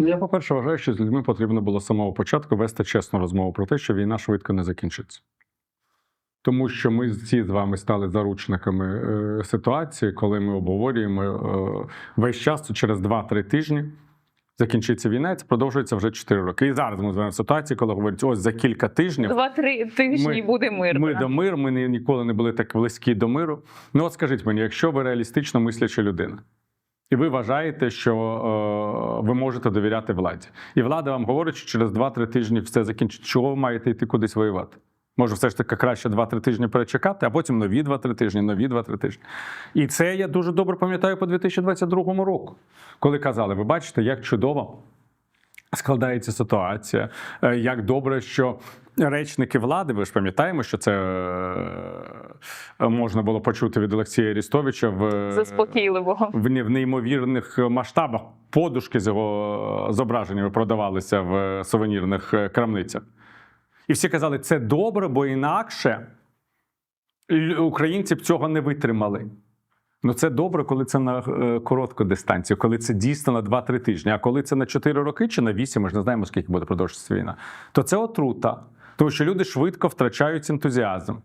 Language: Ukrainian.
Ну, Я, по-перше, вважаю, що з людьми потрібно було з самого початку вести чесну розмову про те, що війна швидко не закінчиться. Тому що ми всі з вами стали заручниками е, ситуації, коли ми обговорюємо е, весь час через 2-3 тижні. Закінчиться війна, і це продовжується вже 4 роки. І зараз ми живемо в ситуації, коли говорять, ось за кілька тижнів Два-три тижні Ми- буде мир. ми так? до миру, ми ні- ніколи не були так близькі до миру. Ну, от скажіть мені, якщо ви реалістично мисляча людина, і ви вважаєте, що е, ви можете довіряти владі, і влада вам говорить, що через 2-3 тижні все закінчиться, чого ви маєте йти кудись воювати? Може, все ж таки краще 2-3 тижні перечекати, а потім нові 2-3 тижні, нові 2-3 тижні. І це я дуже добре пам'ятаю по 2022 року, коли казали: ви бачите, як чудово складається ситуація. Е, Як добре, що речники влади, ви ж пам'ятаємо, що це е, можна було почути від Олексія Арістовича в, Заспокійливого. в, в неймовірних масштабах. Подушки з його зображеннями продавалися в сувенірних е, крамницях. І всі казали, це добре, бо інакше українці б цього не витримали. Ну, це добре, коли це на е, коротку дистанцію, коли це дійсно на 2-3 тижні. А коли це на 4 роки чи на 8, ми ж не знаємо, скільки буде продовжуватися війна, то це отрута. Тому що люди швидко втрачають ентузіазм.